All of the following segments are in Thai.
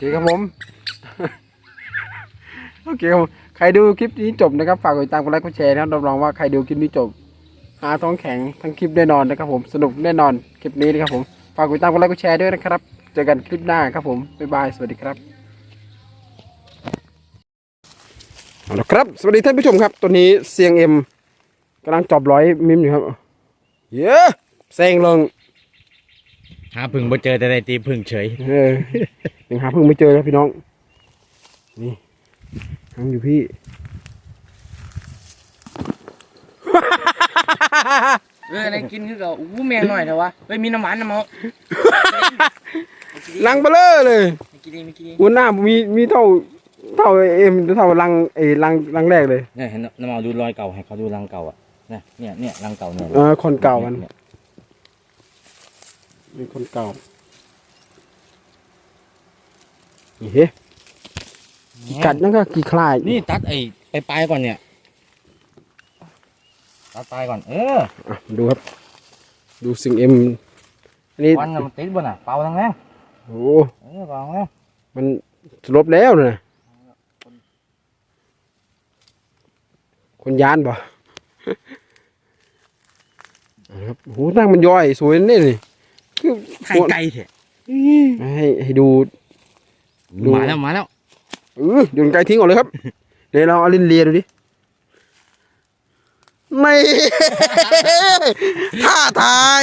เคครับผม โอเคครับใครดูคลิปนี้จบนะครับ ฝากกดติดตามกดไลค์กดแชร์นะครับรับรองว่าใครดูคลิปนี้จบหาท้องแข็งทั้งคลิปแน่นอนนะครับผม สนุกแน่นอนคลิปนี้นะครับผม ฝากกดติดตามกดไลค์กดแชร์ด้วยนะครับ เจอกันคลิปหน้าครับผม บ๊ายบาย สวัสดีครับเอาละครับ สวัสดีท่านผู้ชมครับ ตัวนี้เสียงเอ็มกำลังจอบร้อยมิมอยู่ครับ เย้แซงลง หาพึ่งบ่เจอแต่ได้ตีพึ่งเฉยเออยังหาเพิ่งไม่เจอครับพี่น้อง นี่ทังอยู่พี่ เออในกินคือเก่าอู้แมงหน่อยเถอะวะเฮ้ยมีน้ำหวานน้ำเมาลังเบลอเลยไม่กินดีไม่กินดีวันหน้ามีมีเท่าเท่าเอ็มเท่าลังเอลังลังแรกเลยเนี่ยเห็นน้ำเมาดูรอยเก่าให้เขาดูรังเก่าอะเนี่ยเนี่ยเนี่ยรังเก่าเนี่ยเออคนเก่ามันยเป็นคนเก่านี่เฮ้กี่กัดนั่นก็กี่คลายนี่ตัดไอ้ไปปลายก่อนเนี่ย ตัดปลายก่อน เอออะมาดูครับ ดูสิงเอ็มอันนี้วันน่ะมันติดบ่น่ะเป่าทั้งแรงโอ้ เออเป่าทั้งแรงมันสลบแล้วนะคนยานบ่เอาละครับโหนั่งมันย่อยสวยนี่นี่ คือไข่ไก่เถอะให้ให้ดูดูมาแล้วมาแล้วเออโยนไกลทิ้งออกเลยครับเดี๋ยวเราเอาลิ้นเลียดูดิไม่ท่าทาย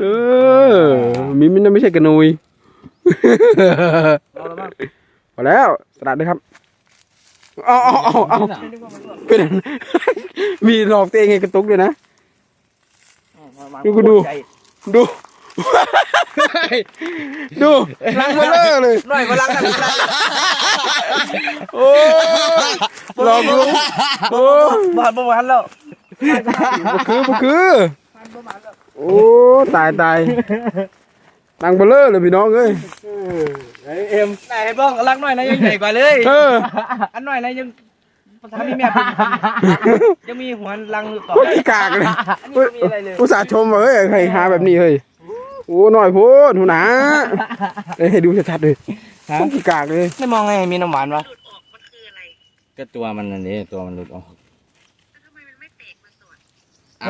เออมิมินนะไม่ใช่กระนุยพอแล้วสลัดด้วยครับเอาเอาเอาเอาเป็นอะไรมีหลอกตัวเองไงกระตุกด้วยนะ ดูกูดู ดู ดูลังเบลอเลยหน่อยก็รักกันโอ้ยหลอกลุงโอ้ยบานประมาณแล้วบ่คือบ่คือโอ้ตายตายลังเบลอเลยพี่น้องเอ้ยเอ็มไหนบ้องรักหน่อยนะยังใหญ่กว่าเลยเอออันหน่อยนะยัง ทำนี่แม่เป็นยังมีหัวรังต่อโคตรขี้กากเลยอันนี้ไม่มีอะไรเลยอุตส่าห์ชมว่าเฮ้ยใครหาแบบนี้เฮ้ยโอ้หน่อยโพูดหูหนาเอ้ยให้ดูชัดๆเลยโคตรขี้กากเลยไม่มองไงมีน้ำหวานวะก็ตัวมันนั่นนี่ตัวมันหลุดออก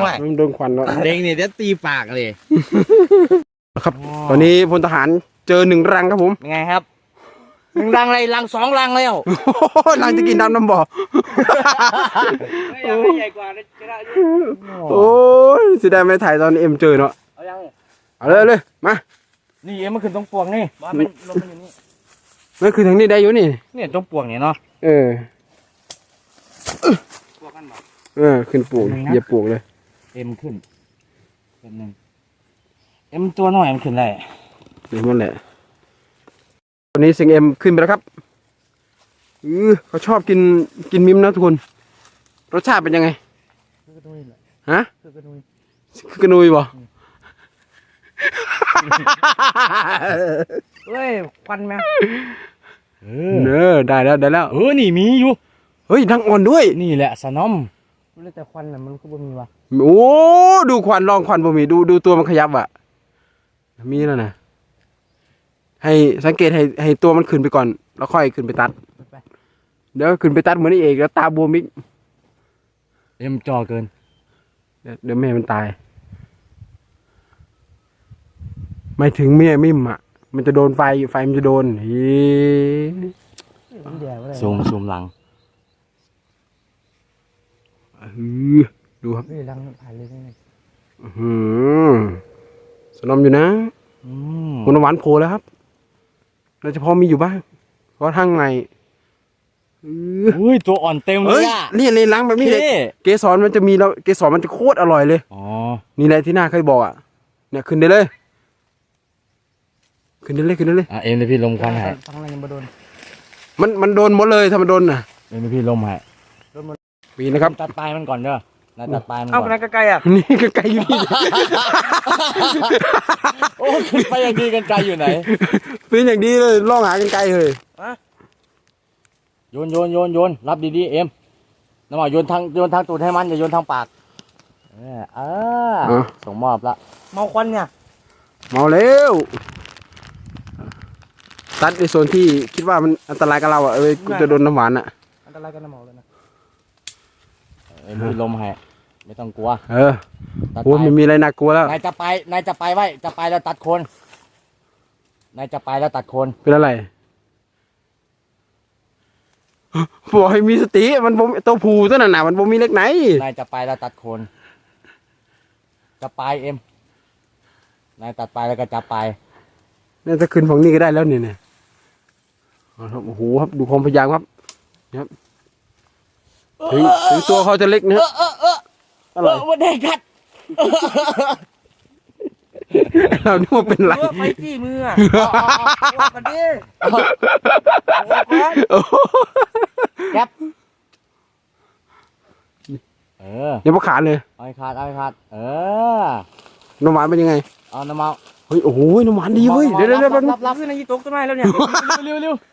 ไม่มันโดนควันแล้วเด็กนี่จะตีปากเลย ครับ ตอนนี้พลทหารเจอหนึ่งรังครับผม เป็นไงครับหนึ่ง รังอะไรรังสองรังแล้วโอ้โหรังจะกินดำน้ำบ่อ ยังไม่ใหญ่กว่านะจะได้โอ้ยเสียดายไม่ถ่ายตอนเอ็มเจอเนาะ เอายังเอาเลยเอาเลยมานี่เอ็มมันขึ้นตรงปวงนี่บอลมันลมมันอยู่นี่นั่นคือทางนี้ได้อยู่นี่ เนี่ยตรงปวงเนี่ยเนาะเออพวกกันบอกเออ ขึ้นปลูกเหยียบปลูกเลย เอ็มขึ้นเป็นหนึ่งเอ็มตัวน้อยมันขึ้นได้นี่มันแหละวั นนี้สิงเอ็มขึ้นไปแล้วครับเออเขาชอบกินกินมิมนะทุกคน รสชาติเป็นยังไงคือกระนุยแหละฮะคือกระนุยคือกระนุยบ่ เฮ้ยควันแมวเอเนอได้แล้วได้แล้วเออนี่มีอยู่ เฮ้ยดังอ่อนด้วย นี่แหละสนอมรู้แต่ควันน่ะมันก็บ่มีวะโอ้ดูควันลองควันบ่มีดูดูตัวมันขยับอะ มีแล้วนะ ให้สังเกตให้ให้ตัวมันขึ้นไปก่อน แล้วค่อยขึ้นไปตัดไปเดี๋ยวขึ้นไปตัดเหมือนนี่เอกแล้วตาบวมอีกเอ็มจอเกิน เดี๋ยวเดี๋ยวแม่มันตาย ไม่ถึงเมียมิมอะมันจะโดนไฟไฟมันจะโดนเฮ้มันแย่วะเลยซูมซูมหลังอื้อดูครับเฮ้ยรังผ่านเลยนี่อื้อหือสนมอยู่นะอืมคุณหวานโผล่แล้วครับ เราจะพอมีอยู่บ้างเพราะทางในอื้ออุ้ยตัวอ่อนเต็มเลเฮ้ยยอะนี่เลยล้างแบบนี้เลยเท่เกสรมันจะมีแล้วเกสรมันจะโคตรอร่อยเลยอ๋อนี่แหละที่หน้าเคยบอกอะเนี่ยขึ้นได้เลย ขึ้นได้เลยขึ้นได้เลยอะเอ็มเดี๋ยวพี่ลมควันให้ฟังอะไรยังบ่โดนมันมันโดนหมดเลยถ้ามันโดนน่ะเอ็มเดี๋ยวพี่ลมให้ปีนะครับตัดปลายมันก่อนเด้อ น่าตัดปลายมันเอ้าก่อนไปไกลๆอะนี่ก็ไกลอยู่นี่ โอ้ขึ้นไปยังดีกันไกลอยู่ไหน ปีนอย่างดีเลยล่องหากันไกลเลยโยนโยนโยนโยนรับดีๆเอ็มน้ำหมาโยนทางโยนทางตูดให้มันอย่าโยนทางปากเออเอออะส่งมอบละเมาควันเนี่ยเมาแล้วตัดในโซนที่คิดว่ามันอันตรายกับเราอะเอ้ยกูจะโดนน้ำหวานอะ อันตรายกันน้ำเมาเลยนะ เอ็มมีลมให้ไม่ต้องกลัวเออตัดโอ้ยไปไม่มีอะไรน่ากลัวแล้วนายจะไปนายจะไปไว้จะไปแล้วตัดโคนนายจะไปแล้วตัดโคนเป็นอะไรบอกให้มีสติมันบ่ตัวผูตัวนั้นน่ะมันบ่มีเล็กไหนนายจะไปแล้วตัดโคนจะไปเอ็มนายตัดไปแล้วก็จะไปเนี่ยจะขึ้นฝั่งนี้ก็ได้แล้วเนี่ยเนี่ยเอาครับโอ้โหครับดูความพยายามครับนะครับ ถึงถึงตัวเขาจะเล็กนะเอฮะอเออเอออะไรเออวันเด็กกัดเรานึกว่าเป็นไรรู้ว่าไฟจี้มืออะว่ากันดิโอ้ก่อนโอ้โหแก๊ปเออ เดี๋ยวมาขาดเลยเอาให้ขาด เอาให้ขาด เออ น้ำหวานเป็นยังไง เอาน้ำเมาเฮ้ยโอ้โหน้ำหวานดีเว้ยเดี๋ยวเดี๋ยวเดี๋ยวแป๊บนึง รับรับขึ้นในยี่ตกต้นไม้แล้วเนี่ย เร็วเร็วเ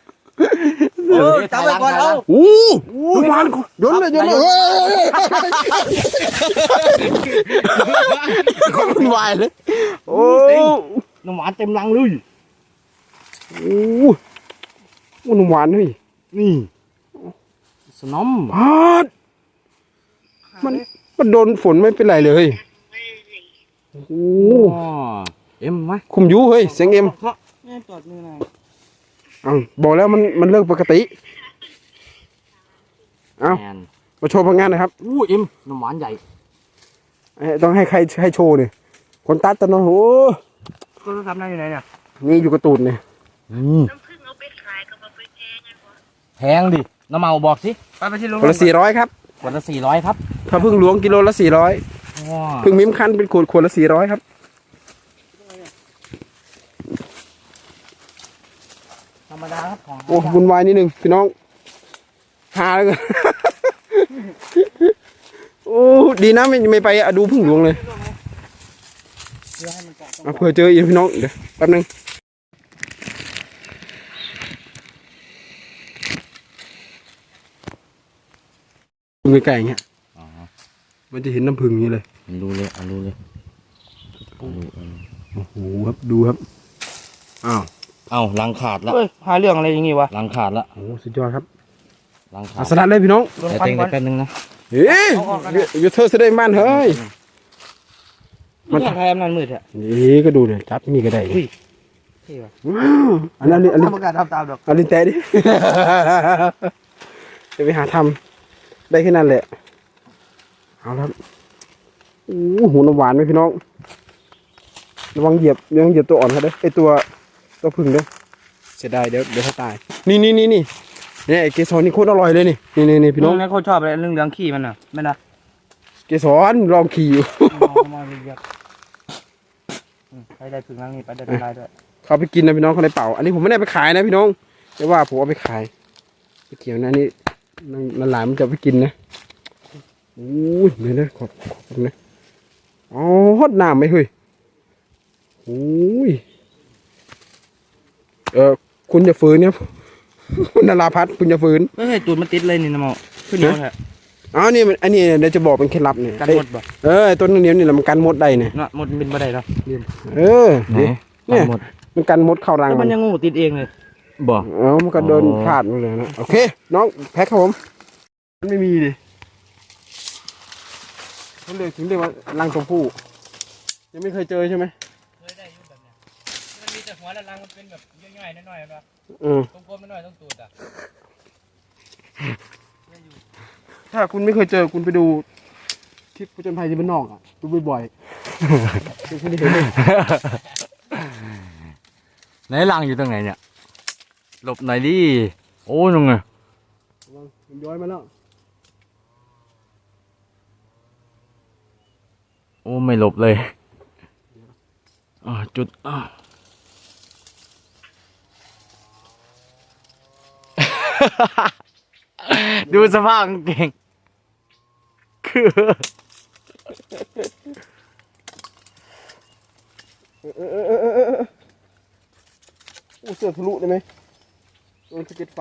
ออจับไว้ก่อนเอาโอ้โหน้ำหวานโยนเลยโยนเลยเฮ้ยคนวายเลย โอ้โหน้ำหวานเต็มรังเลยโอ้โหน้ำหวานเฮ้ยนี่สนอมพาดมันมันโดนฝนไม่เป็นไรเลยโอ้โหอ๋อเอ็มไหมคุมอยูเฮ้ยเสียงเอ็มเนี่ยจอดมือหน่อย อ้าวบอกแล้วมันมันเรื่องปกติ เอ้าแมนมาโชว์ผลงานหนะครับอู้เอ็มน้ำหวานใหญ่เอ้ยต้องให้ใครให้โชว์เนี่ยคนตัดตะนอยโอ้ก็ทำได้อยู่ไหนเนี่ยนี่อยู่กระตูนเนี่ยอืมน้ำผึ้งเอาไปขายก็มาไปแพงกันวะแพงดิน้ำเมาบอกสิไปไปที่โรงคนละสี่ร้อยครับขวดละสี่ร้อยครับถ้าพึ่งหลวงกิโลละสี่ร้อยว้าพึ่งมิ้มคั้นเป็นขวดขวดละสี่ร้อยครับ ธรรมดาครับของโอ้วุ่นวายนิดนึงพี่น้องหาแล้วกัน โอ้ดีนะไม่ไม่ไปอะดูพึ่งหลวงเลยเพื่อให้มันเกาะตรงเอาเผื่อเจออีกพี่น้องเดี๋ยวแป๊บนึงดูใกล้ๆอย่างเงี้ยอ๋อมันจะเห็นน้ำผึ้งอย่างนี้เลย มันรู้เลยเอารู้เลยเอารู้เอารู้โอ้โหครับดูครับ อ้าว เอ้าลังขาดละเฮ้ยหาเรื่องอะไรอย่างงี้วะลังขาดละโอ้โหสุดยอดครับลังขาอาดสลัดเลยพี่น้องโดนแต่ควันเต็งก่เดี๋อยวนแป๊บนึงนะเฮ้ยเอาออกกันนะอย่าเธอแสดงบ้านเฮ้ยมัมันนใครอำนาจมืดอะนี่ก็ดูเลยจับนี่ก็ได้อุ้ยที่วะว้าวอันนั้นอันนี้ทำประกาศทำตามดอกอันนี้แต่ดิจะไปหาทำได้แค่นั้นแหละเอาละครับโอ้โหน้ำหวานไหมพี่น้องระวังเหยียบระวังเหยียบตัวอ่อนเขาเด้อไอตัว ตัวพึ่งเด้อเสียดายเดี๋ยวเดี๋ยวเขาตาย นี่นี่นี่นี่เนี่ยไอเกสรนี่โคตรอร่อยเลยนี่นี่นี่นี่พี่น้น้อองงนั้นเขาชอบอะไรเรื่องเรื่องขี้มันอะไม่นะเกสรลองขี่อยู่เอามาเรียกอืมใครได้ถึงนั่งนี่ไปได้เป็นไรด้วยเขาไปกินนะพี่น้องเขาในเป่า อันนี้ผมไม่ได้ไปขายนะพี่น้องแต่ว่าผมเอาไปขายไปเกี่ยวนะนี่นั่นหลานมันจะเอาไปกินนะโอ้ยเดี๋ยวนะขอบขอบคุณนะอ๋อฮอดน้ำไหมเฮ้ยโอ้ย เออคุณจะฝืนเนี่ยคุณนราพัฒน์คุณจะฝืนเฮ้ยตูดมันติดเลยนี่นะหมอขึ้นเยอะแท้อ๋อนี่มันอันนี้เดี๋ยวจะบอกเป็นเคล็ดลับเนี่ยกันหมดบ่เออต้นเหนียวนี่แหละมันกันมดได้เนี่ยเนาะหมดบินมาได้แล้วเออไหนเนี่ยหมดมันกันมดเข้ารังแล้วมัมันนยังงูติดเองเลยบ่เออมันก็เดินอ๋อพลาดไปเลยนะโอเค น้องแพ็คครับผมมันไม่มีดิเขาเรียกถึงเรียกว่ารังตัวผู้ยังไม่เคยเจอใช่ไหม หัวและรังมันเป็นแบบย่อยๆน้อยๆนะเออตรงกลมน้อยๆต้องตูดอะถ้าคุณไม่เคยเจอคุณไปดูคลิปผจญภัยที่บ้านนอกอะดูบ่อยๆคุณจะเห็นเลยไหนลังอยู่ตรงไหนเนี่ย หลบหน่อยดิ โอ้ยงไงมันย้อยมาแล้วโอ้ไม่หลบเลยอ่าจุดอ่า ดูสภาพกางเกงคือเออเออเออเออเออโอ้เสือทะลุได้ไหมโดนสะเก็ดไฟ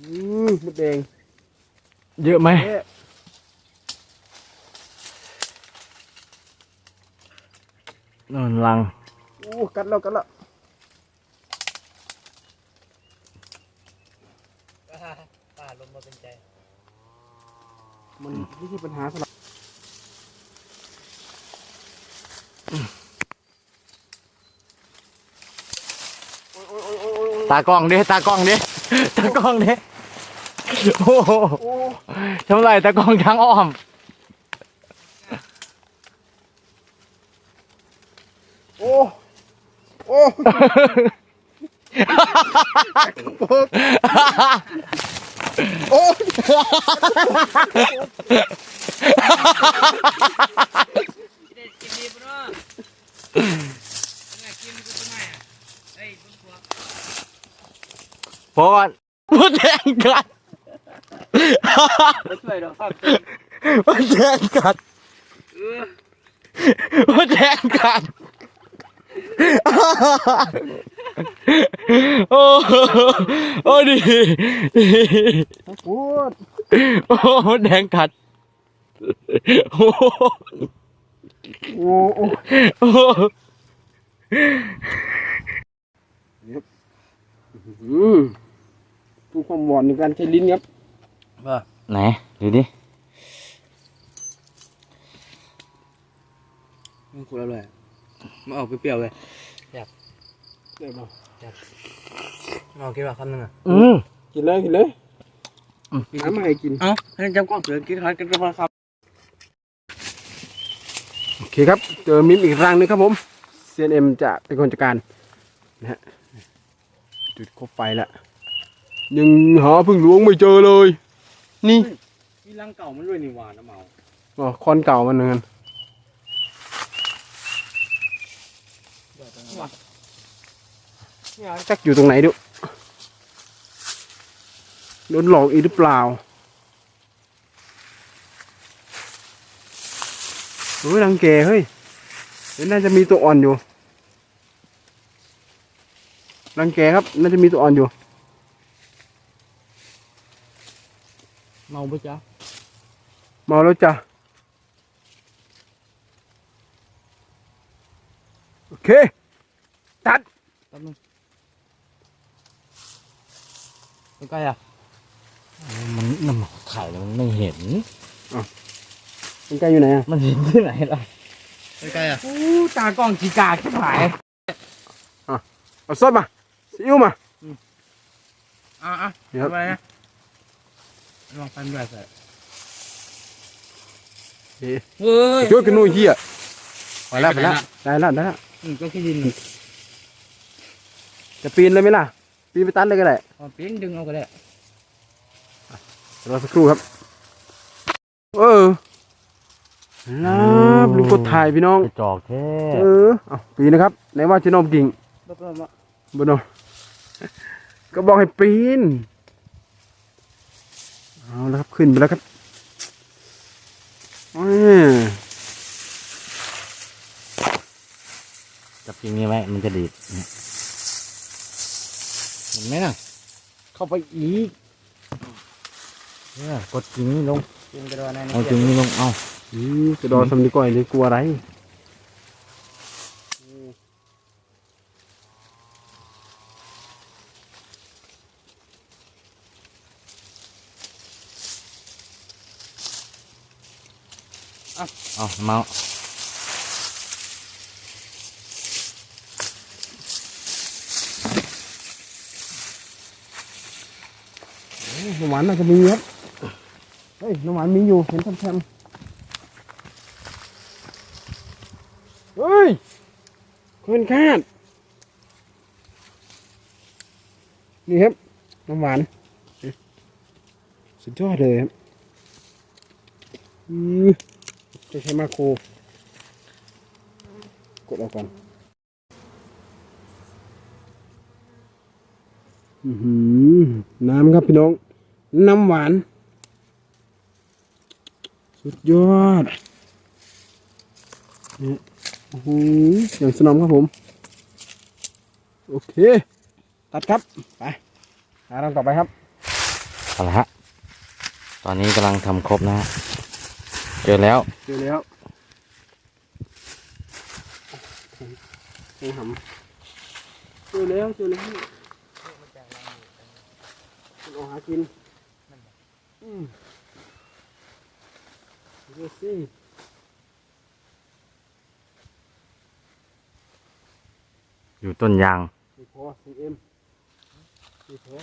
อืมมดแดง เยอะไหมเอ๊ะนนลังโอ้กัดแล้วกัดแล้ว ป้าลมมาเป็นใจมันไม่ใช่ปัญหาสำหรับตากล้องดิตากล้องดิตากล้องดิโอ้โหโอ้ทำไรตากล้องทางอ้อม โอ้โอ้ โอ้ ได้กินดีปะเนาะแม่กินกูทำไมอะเฮ้ยบุญตัวเพราะว่าพูดแทงกัดไม่ช่วยหรอกครับพูดแงกัดพูดแงกัด โอ้โหโอ้ดีพูดโอ้แดงกัดโอ้โหโอ้โอ้โอ้โหอืมดูความหวานในการใช้ลิ้นครับไหนดูดิมันคุยอร่อยมันออกเปรี้ยวเลยเดี๋ยวมา ลองกินว่าคำนึงอะอืมกินเลยกินเลยน้ำมาให้กินเอ้าให้จำกล้องเสือกินทานกันกันครับโอเคครับ เจอมิมอีกรังหนึงครับผม CNM จะเป็นคนจัดการนะฮะจุดคบไฟแล้วยังหาพึ่งหลวงไม่เจอเลย นี่มีรังเก่ามันด้วยนี่หวานนะเมาอ๋อคอนเก่ามันเหมือนกัน จักอยู่ตรงไหนดูโดนหลอกอีกหรือเปล่าเฮ้ยรังแกเฮ้ยเดี๋ยวน่าจะมีตัวอ่อนอยู่รังแกครับ น่าจะมีตัวอ่อนอยู่เมาปะจ๊ะเมาแล้วจ้ะโอเค ตัดแป๊บนึง ใกล้ๆอะมันมันถ่ายแล้วมันไม่เห็นเป็นไก่อยู่ไหนอะมันเห็นที่ไหนล่ะใกล้ๆอะอู้ตากล้องจีกาขี้ผายเอาซอสมาซีอิ๊วมาอะอะนี่ครับทำอะไรนะลองฟันด้วยใส่เอ๊ะเฮ้ยช่วยกันหนู่นเฮียไปแล้วไปแล้วได้แล้วได้แล้วอืมก็ขี้ดินจะปีนเลยไหมล่ะ ปีนไปตัดเลยก็ได้เอาเปียงดึงเอาก็ได้รอสักครู่ครับ เออลาบลูกกดถ่ายพี่น้องกระจอกแท้เออเอาปีนนะครับไหนว่าจะนมกิ่งรอบๆมาบนนก็บอกให้ปีนเอาแล้วครับขึ้นไปแล้วครับอ้าจับจริงนี่ไหมมันจะดีดเห็นไหมน่ะเข้าไปอีกเนี่ยกดจริงนี่ลงกินกระดอนในเอาจริงนี่ลงเอาอืมจะโดนสำนีก่อยเลยกลัวอะไรเอาเมาส์ เอ้ย น้ำหวานน่าจะมีครับ เฮ้ย น้ำหวานมีอยู่ เห็นแทมๆเฮ้ยคนคาด นี่ครับ น้ำหวาน สุดยอดเลยครับจะใช้มาโครกดออกก่อนอือหือน้ำครับพี่น้อง น้ำหวาน สุดยอดนี่โอ้โหอย่างสนอมครับผม โอเค ตัดครับ ไปหารังต่อไปครับเอาละฮะตอนนี้กำลังทำครบนะฮะเจอแล้ว เจอแล้วแข็งหำเจอแล้วเจอแล้วมันออกหากิน อืมดูสิอยู่ต้นยางไม่พอซีเอ็มไม่พอ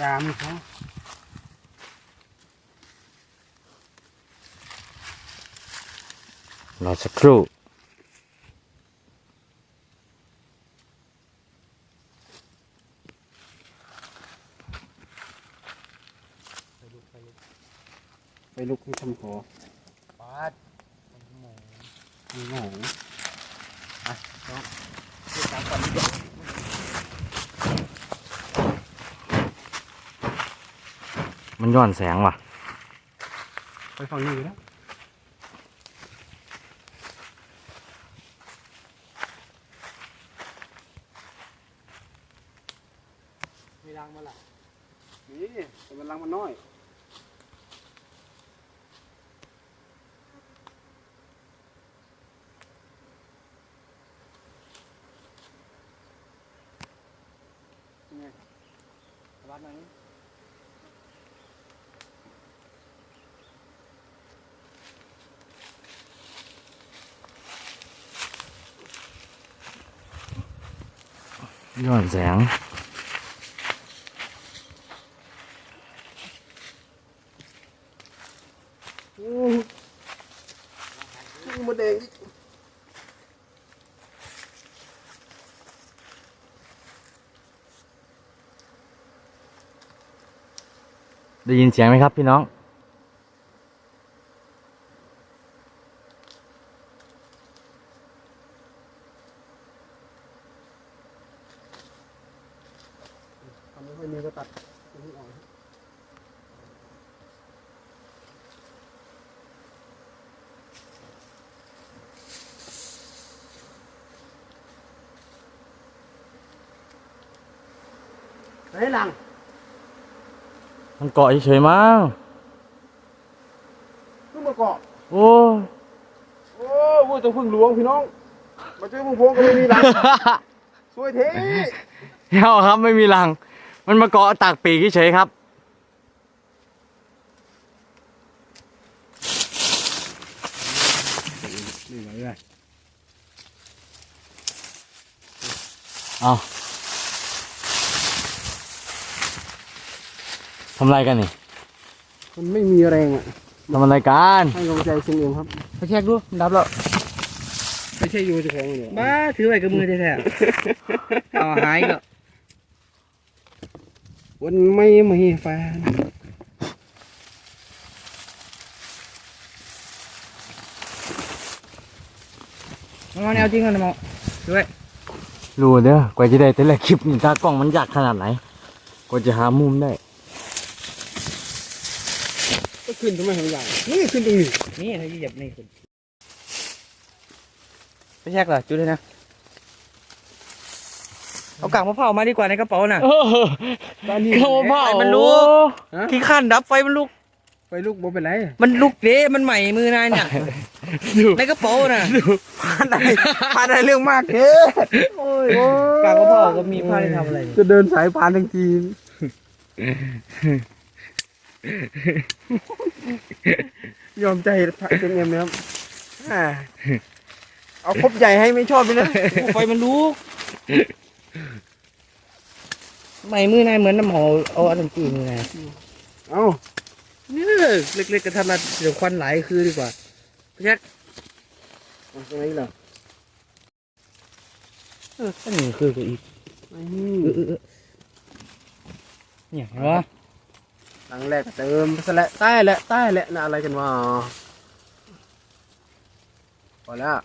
ยาไม่พอรอสักครู่ ไป ลุกให้ทำขอปาดมีหมูมันย้อนแสงว่ะ ไปฝั่งนี้ก็ได้ไม่รังมาละนี่แต่มันรังมันน้อย ไงวัดหน่อยนี่ ย้อนแสงโอ้โหมดแดงได้ยินเสียงไหมครับพี่น้อง ทำไม่ค่อยมีก็ตัดตรงนี้ออก เฮ้ยหลัง มันเกาะเฉยๆมั้งเพิ่งมาเกาะ โอ้ยโอ้ว่าจะพึ่งหลวงพี่น้อง มาเจอพึ่งพวงก็ไม่มีหลังสวยเท่เหี้ยวครับไม่มีรัง มันมาเกาะตากปีกเฉยๆครับ นี่ไงเลยเอา ทำอะไรกันนี่มันไม่มีแรงอะทำอะไรกันให้กำลังใจเชิงเอ็มครับไปเช็คดูดับแล้วไม่ใช่อยู่เจะของเลยบ้าถือไว้กับมือแท้ๆเอาหายก็วันไม่มีแฟนมันมาแนวจริงกันนะหมอถือไว้รู้เด้อกว่าจะได้แต่ละคลิปนี่ตากล้องมันยากขนาดไหนกว่าจะหามุมได้ก็ ขึ้นทำไมทำอย่างนี่ขึ้นตรงนี้นี่ถ้าเหยียบนี่คุณไปเช็คเหรอจุดเลยนะเอากากมะพร้าวมาดีกว่าในกระเป๋าน่ะตอนนี้เข้ามาเผาไฟมันลุกฮะขี้ข้านดับไฟมันลุกไปลูกบ่เป็นไร มันลุกเด้มันใหม่มือนายเนี่ยในกระเป๋าน่ะผ่านได้ผ่านได้เรื่องมากเด้โอ้ยโอ้ยกากมะพร้าวก็มีผ้าที่ทำอะไรนี่จะเดินสายพานทั้งที ยอมใจพระเชิงเอ็มนะครับอ่าเอาครบใหญ่ให้ไม่ชอบเลยนะโอ้ไฟมันลุกใหม่มือนายเหมือนน้ำหอมเอาอันนั้นจีมือนายเอาเนี่ยเล็กๆกระทัดรัดเดี๋ยวควันไหลคือดีกว่าพี่แจ็คเอาตรงนี้เหรอเอออันนี้คือกูอีกนี่เออเออเออเนี่ยเห็นปะ หลังแรกก็เติมสละใต้แหละใต้แหละนะอะไรกันวะพอแล้ว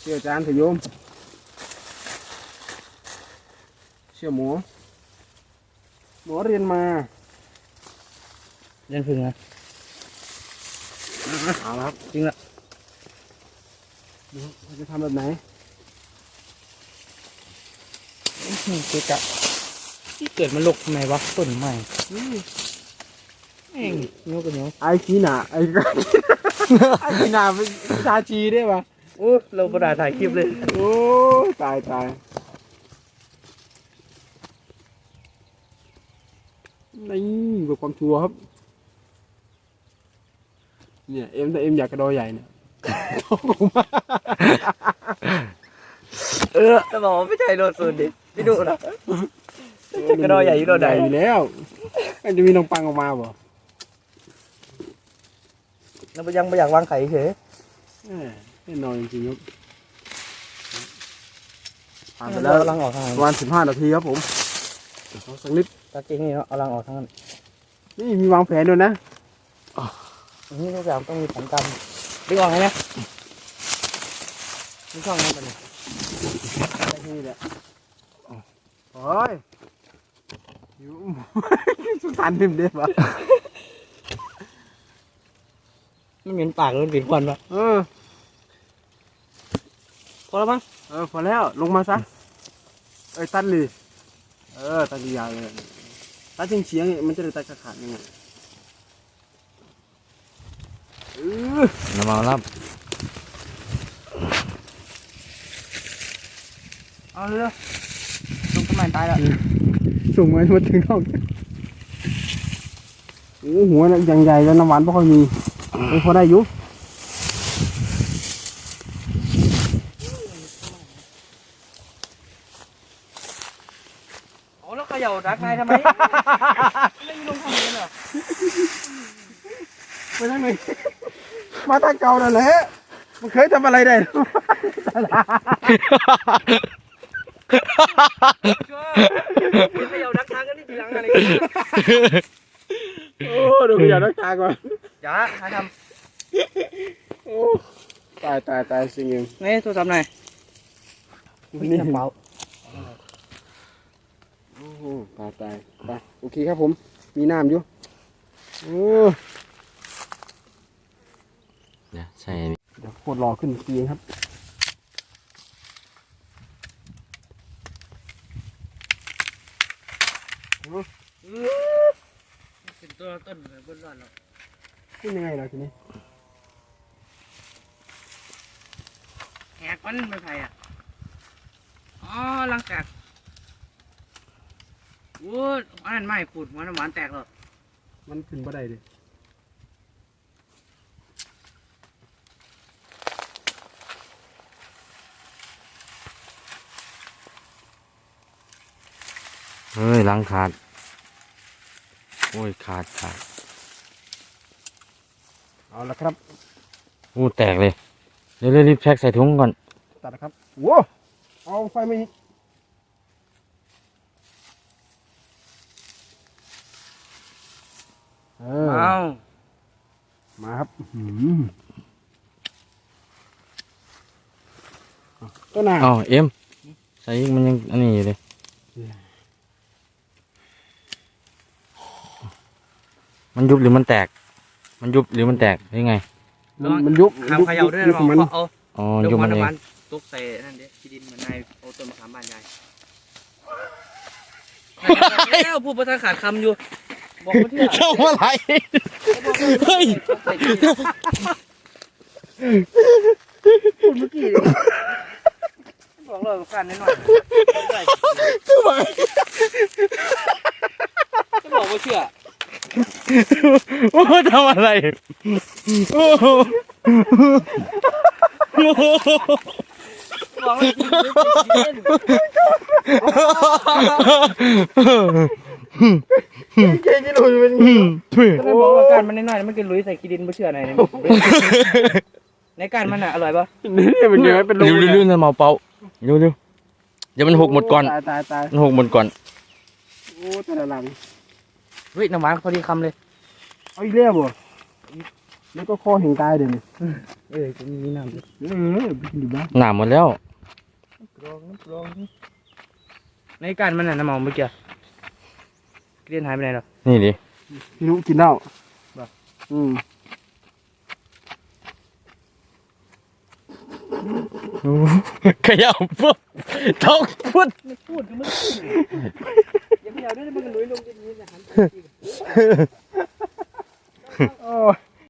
เชื่ออาจารย์เถอะโยมเชื่อหมอหมอเรียนมา เล่นพึ่งนะเอาละครับจริงละดูว่าจะทำแบบไหนอื้อหือเกะกะ ที่เกิดมันลกทำไมวะต้นไม้อืมเองนิ้วกับนิ้วไอ้ขี้หนาไอ้ไอ้ขี้หนาเป็นชาชีได้ปะโอ้เราประดาถ่ายคลิปเลย โอ้ตายตายนี่เพื่อความชัวร์ครับ เนี่ยเอ็มถ้าเอ็มอยากกระโดดใหญ่เนี่ยเออแต่บอกว่าไม่ใช่โดนสูนดิพี่ดูนะ จะกระโดดใหญ่อยู่โดดใหญ่อยู่แล้วมันจะมีนมปังออกมาบ่เรายังไม่อยากวางไข่เฉยเอ้ยแน่นอนจริงๆครับผ่านไปแล้แล้ววเอาลังออกทางนั้นประมาณสิบห้านาทีครับผมเอาสักนิดตาเก่งนี่เนาะเอาลังออกทางนั้นนี่มีวางแผนด้วยนะนี่ทุกอย่างต้องมีแผนการดึงออกไงเนี่ยมีช่องนั้นปะเนี่ยได้ที่นี่แหละโอ้ย อยู่ สุดทันทิมเด็ดปะมันเหม็นปากแล้วมันกลิ่นควันปะเออ พอแล้วมั้งเออพอแล้วลงมาซะ เอ้ยตัดเลยเออตัดยาวๆเลยตัดเฉียงเฉียงๆมันจะได้ตัดขาดๆยังไงเออน้ำมันรับเอาเรือลงต้นไม้ตายแล้ว ส่งมามาถึงห้องโอ้หัวน่ะอย่างใหญ่แล้วน้ำหวานไม่ค่อยมีเออพอได้อยู่โอ้แล้วเขย่าดักนายทำไมไม่มีลงทำเลยเหรอไปทางไหนมาทางเก่านั่นแหละมันเคยทำอะไรได้ เขย่าดักทางกันนี่ทีหลังอะไรโอ้ดูขยันรักษาก่อนอย่าหาทโอ้ตายตายตายจริงเองำนี่โทรศัพท์หน่อยนี่กระเป๋าโอ้โหตายตายไปโอเคครับผม มีน้ำอยู่โอ้เดี๋ยวใช่เดี๋ยวโคตรรอขึ้นทีเองครับ เป็นตัวต้นเลยบนร้อนแล้วขึ้นยังไงล่ะทีนี้แหกมันไม่ไผ่อะ อ๋อลังแตกโอ้ยอันนั้นไม่ปูดหัวน้ำหวานแตกหรอกมันขึ้นบ่ได้เลยเฮ้ยล้างขาด โอ้ยขาดขาดเอาละครับอู้แตกเลยเร็วๆรีบแพ็คใส่ถุงก่อนตัดนะครับโว้เอาไฟมาอีกเออเอามาครับอื้อหือต้นหนาอ้าวเอ็มใส่อีกมันยังอันนี้อยู่เลย มันยุบหรือมันแตก มันยุบหรือมันแตกหรือไง มันมันยุบห้ามเขย่าด้วยนะยุบของมันเพราะเอาอ๋อเดี๋ยวยุบหัวมันเอน้ำหงวานตกใส่นั่นเด้ที่ดินเหมือนนายเอาต้นมะขามบ้านยายแล้วพูดภาษาขาดคำอยู่บอกมาเถอะเข้าอะไรเฮ้ยพูดเมื่อกี้เลยบอกเลยการนิดหน่อยจะบอกว่าเชื่อ โอ้ทำอะไร โอ้โหโอ้โหบอกเลยกินเจ๊กินหนุ่ยเป็นอืมถุยก็เลยบอกว่าการมันนิดหน่อยมันกินลุยใส่กีดินไม่เชื่อไหนในการมันอะอร่อยปะนี่มันเยอะเป็นรูเร็วๆเร็วๆนั่นเมาเป่าเร็วๆเดี๋ยวมันหกหมดก่อนตายตายตายมันหกหมดก่อน โอ้แต่ละหลัง เฮ้ยน้ำหวานพอดีคำเลยเอาอีกแล้วบ่แล้วก็คอแห่งตายเดี๋ยวนี้เออจะมีน้ำด้วยเออไปกินอยู่บ้านหนาหมดแล้วกรองน้ำกรองในการมันอะน้ำเมาเมื่อกี้กีดินหายไปไหนหรอนี่ดิพี่นุกินเหล้าอืม ขยับปุ๊บท้องพุ๊ดบโอ้